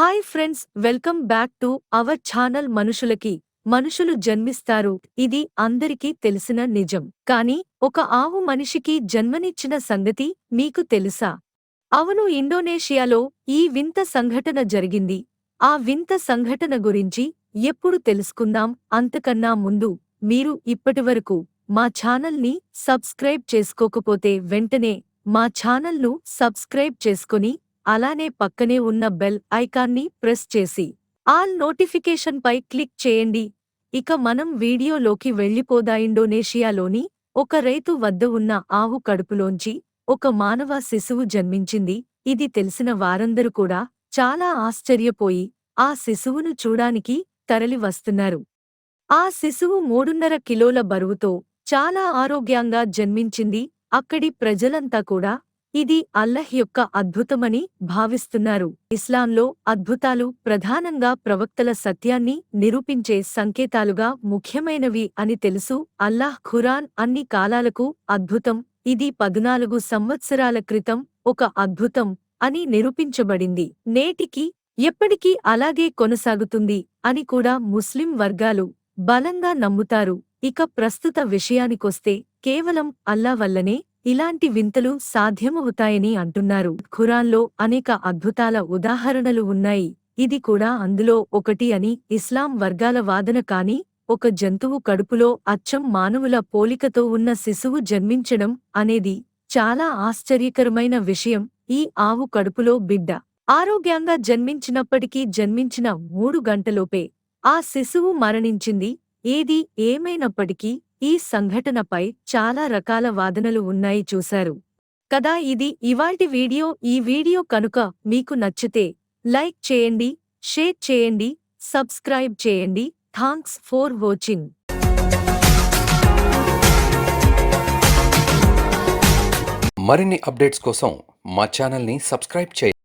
Hi friends welcome back to our channel మనుషులకి. మనుషులు జన్మిస్తారు. ఇది అందరికీ తెలిసిన నిజం. కానీ ఒక ఆవు మనిషికి జన్మనిచ్చిన సంగతి మీకు తెలుసా? అవును ఇండోనేషియాలో ఈ వింత సంఘటన జరిగింది. ఆ వింత సంఘటన గురించి ఎప్పుడు తెలుసుకుందాం అంతకన్నా ముందు మీరు ఇప్పటివరకు మా ఛానల్ని సబ్స్క్రైబ్ చేసుకోకపోతే వెంటనే మా ఛానల్ను సబ్స్క్రైబ్ చేసుకొని అలానే పక్కనే ఉన్న బెల్ ఐకాన్ని ప్రెస్ చేసి ఆల్ నోటిఫికేషన్ పై క్లిక్ చేయండి. ఇక మనం వీడియోలోకి వెళ్ళిపోదా ఇండోనేషియాలోని ఒక రైతు వద్ద ఉన్న ఆవు కడుపులోంచి ఒక మానవ శిశువు జన్మించింది. ఇది తెలిసిన వారందరూ కూడా చాలా ఆశ్చర్యపోయి ఆ శిశువును చూడానికి తరలి వస్తున్నారు. ఆ శిశువు మూడున్నర కిలోల బరువుతో చాలా ఆరోగ్యంగా జన్మించింది. అక్కడి ప్రజలంతా కూడా ఇది అల్లహ్ యొక్క అద్భుతమని భావిస్తున్నారు. ఇస్లాంలో అద్భుతాలు ప్రధానంగా ప్రవక్తల సత్యాన్ని నిరూపించే సంకేతాలుగా ముఖ్యమైనవి అని తెలుసు. అల్లాహ్ ఖురాన్ అన్ని కాలాలకు అద్భుతం ఇది పదునాలుగు సంవత్సరాల క్రితం ఒక అద్భుతం అని నిరూపించబడింది. నేటికి ఎప్పటికీ అలాగే కొనసాగుతుంది అని కూడా ముస్లిం వర్గాలు బలంగా నమ్ముతారు. ఇక ప్రస్తుత విషయానికొస్తే కేవలం అల్లా వల్లనే ఇలాంటి వింతలు సాధ్యమవుతాయని అంటున్నారు. ఖురాన్లో అనేక అద్భుతాల ఉదాహరణలు ఉన్నాయి. ఇది కూడా అందులో ఒకటి అని ఇస్లాం వర్గాల వాదన కాని ఒక జంతువు కడుపులో అచ్చం మానవుల పోలికతో ఉన్న శిశువు జన్మించడం అనేది చాలా ఆశ్చర్యకరమైన విషయం. ఈ ఆవు కడుపులో బిడ్డ ఆరోగ్యంగా జన్మించినప్పటికీ జన్మించిన మూడు గంటలోపే ఆ శిశువు మరణించింది. ఏది ఏమైనప్పటికీ ఈ సంఘటనపై చాలా రకాల వాదనలు ఉన్నాయి చూశారు. కదా ఇది ఇవాల్టి వీడియో. ఈ వీడియో కనుక మీకు నచ్చితే లైక్ చేయండి షేర్ చేయండి సబ్స్క్రైబ్ చేయండి. Thanks for watching. మరిన్ని అప్డేట్స్ కోసం మా ఛానల్ని సబ్స్క్రైబ్ చేయండి.